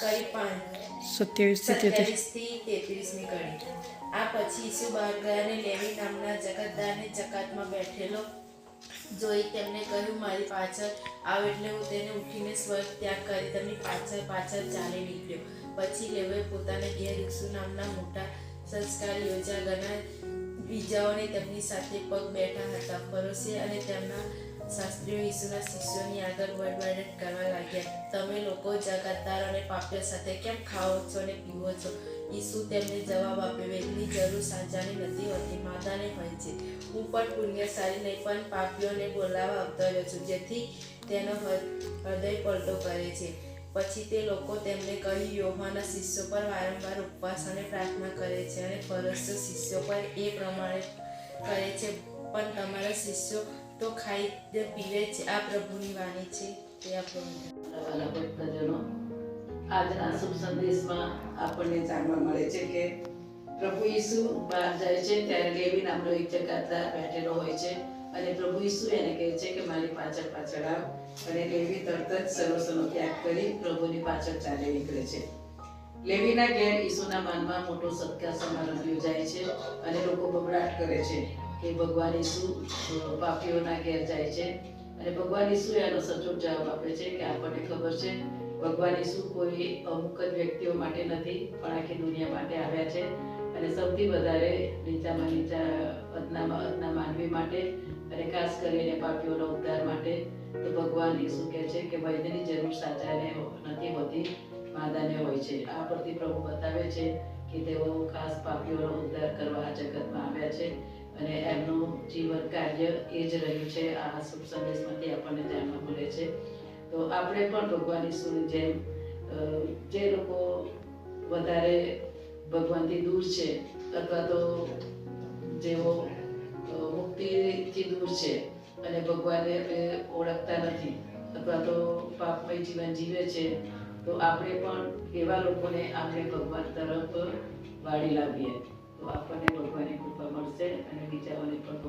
કરી પાંચ સત્યાવીસથી તેત્રીસ. સત્યાવીસથી તેત્રીસમી કડી આ પછી ઈસુ બહાર ગયા લેવી નામના જગતદારને જકાતમાં બેઠેલો. જોઈ તેમને કહ્યું મારી પાછળ આવ એટલે હું તેને ઉઠીને સ્વર્ગ ત્યાગ કરી તેમની પાછળ પાછળ ચાલી નીકળ્યો. પછી લેવે પોતાના ઘેર ઈસુ નામના મોટા સંસ્કાર યોજ્યા ગણા બીજાઓને તેમની સાથે પગ બેઠા હતા. પરોસે અને તેમના શાસ્ત્રીઓ ઈસુના શિષ્યોની આગળ વડવડ કરવા લાગ્યા. તમે લોકો જગતદાર અને પાપ્યો સાથે કેમ ખાઓ છો અને પીવો છો? ઈસુ તેમને જવાબ આપ્યો, વેદની જરૂર સાંજાની નથી હોતી, માતાને હોય છે. હું પણ પુણ્યશાળી નહીં, પણ પાપીઓને બોલાવવા રહ્યો છું, જેથી તેનો હૃદય પલટો કરે છે. પછી તે લોકો તેમને કહ્યું, યોહાના શિષ્યો પર વારંવાર ઉપવાસ અને પ્રાર્થના કરે છે અને ફરસ્તો શિષ્યો પર એ પ્રમાણે કરે છે, પણ તમારા શિષ્યો તો ખાઈ પીવે છે, આ પ્રભુની વાણી છે, તે આપણું ભક્તજનો આજના શુભ સંદેશમાં આપણને જાણવા મળે છે કે પ્રભુ ઈસુ બહાર જાય છે, ત્યારે લેવી નામનો એક જગાતદાર બેઠેલો હોય છે અને પ્રભુ ઈસુ એને કહે છે કે મારી પાછળ પાછળ આવ અને લેવી તરત જ સર્વસ્વનો ત્યાગ કરી પ્રભુની પાછળ ચાલી નીકળે છે. લેવીના ઘેર ઈસુના માનમાં મોટો સત્કાર સમારંભ યોજાય છે અને લોકો બબડાટ કરે છે. કે ભગવાન ઈસુ પાપીઓના ઘેર જાય છે. અને ભગવાન ઈસુ એનો સચોટ જવાબ આપે છે કે આપણને ખબર છે, ભગવાન ઈસુ કોઈ અમુક જ વ્યક્તિઓ માટે નથી, પણ આખી દુનિયા માટે આવ્યા છે. અને સૌથી વધારે નીચામાં નીચા અદનામાં અદના માનવી માટે અને ખાસ કરીને પાપીઓના ઉદ્ધાર માટે તો ભગવાન ઈસુ કહે છે કે વૈદ્યની જરૂર સાચાને નથી હોતી માદાને હોય છે. આ પરથી પ્રભુ બતાવે છે કે તેઓ ખાસ પાપીઓનો ઉદ્ધાર કરવા આ જગતમાં આવ્યા છે. અને એમનું જીવન કાર્ય એ જ રહ્યું છે. આ શુભ સંદેશમાંથી આપણને જાણવા મળે છે. તો આપણે પણ ભગવાન ઈસુની જેમ જે લોકો વધારે ભગવાનથી દૂર છે અથવા તો જેઓ મુક્તિથી દૂર છે અને ભગવાનને ઓળખતા નથી અથવા તો પાપમય જીવન જીવે છે, તો આપણે પણ એવા લોકોને આપણે ભગવાન તરફ વાળી લાવીએ. તો આપણને ભગવાનની કૃપા મળશે અને બીજાઓને પણ